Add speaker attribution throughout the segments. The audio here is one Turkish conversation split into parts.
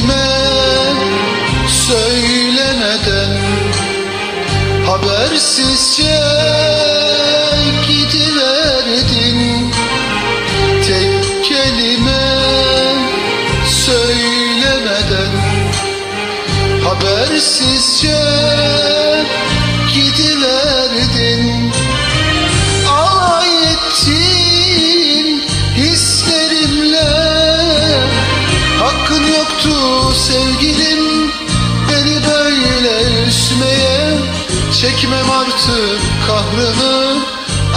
Speaker 1: Kendime söylemeden Habersizce gidiverdin Tek kelime söylemeden Habersizce yoktu sevgilim. Beni böyle üzmeye Çekmem artık kahrını.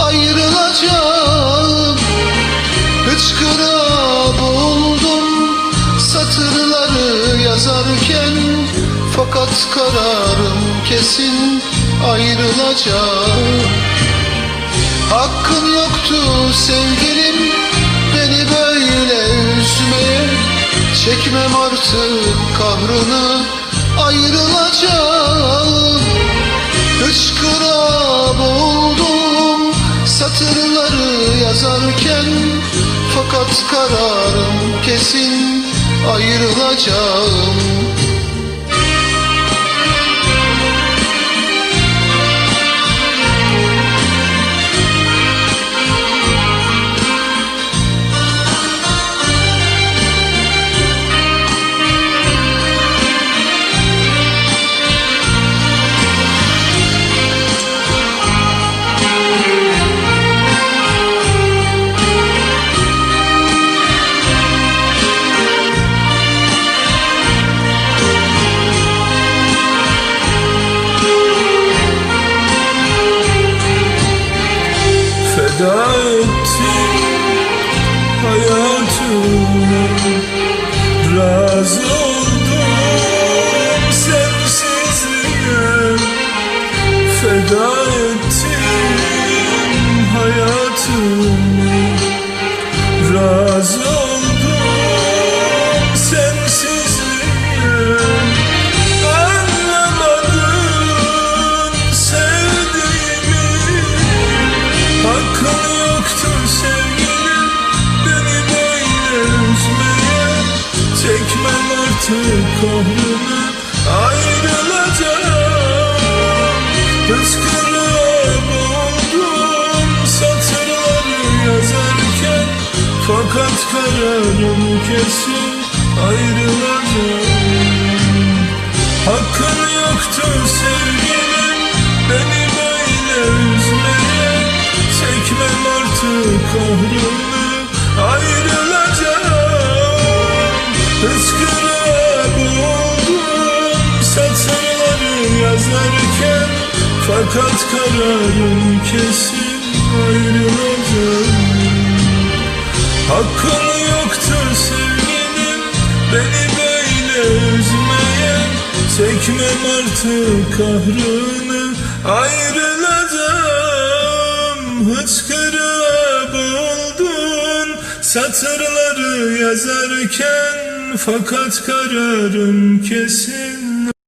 Speaker 1: Ayrılacağım. Hıçkıra boğuldum Satırları yazarken. Fakat kararım kesin Ayrılacağım. Hakkın yoktu sevgilim. Beni böyle üzmeye Çekmem artık kahrını Ayrılacağım. Hıçkıra boğuldum Satırları yazarken Fakat kararım kesin Ayrılacağım
Speaker 2: Feda ettim hayatımı Razı artık kahrını Ayrılacağım. Hıçkırığa boğuldum Satırları yazarken Fakat kararım kesin Ayrılacağım. Hakkın yoktu sevgilim Beni böyle üzmeye Çekmem artık kahrını Ayrılacağım Hıçkıra Fakat kararım kesin Ayrılacağım Hakkın yoktu sevgilim Beni böyle üzmeye Çekmem artık kahrını Ayrılacağım. Hıçkırığa boğuldun Satırları yazarken. Fakat kararım kesin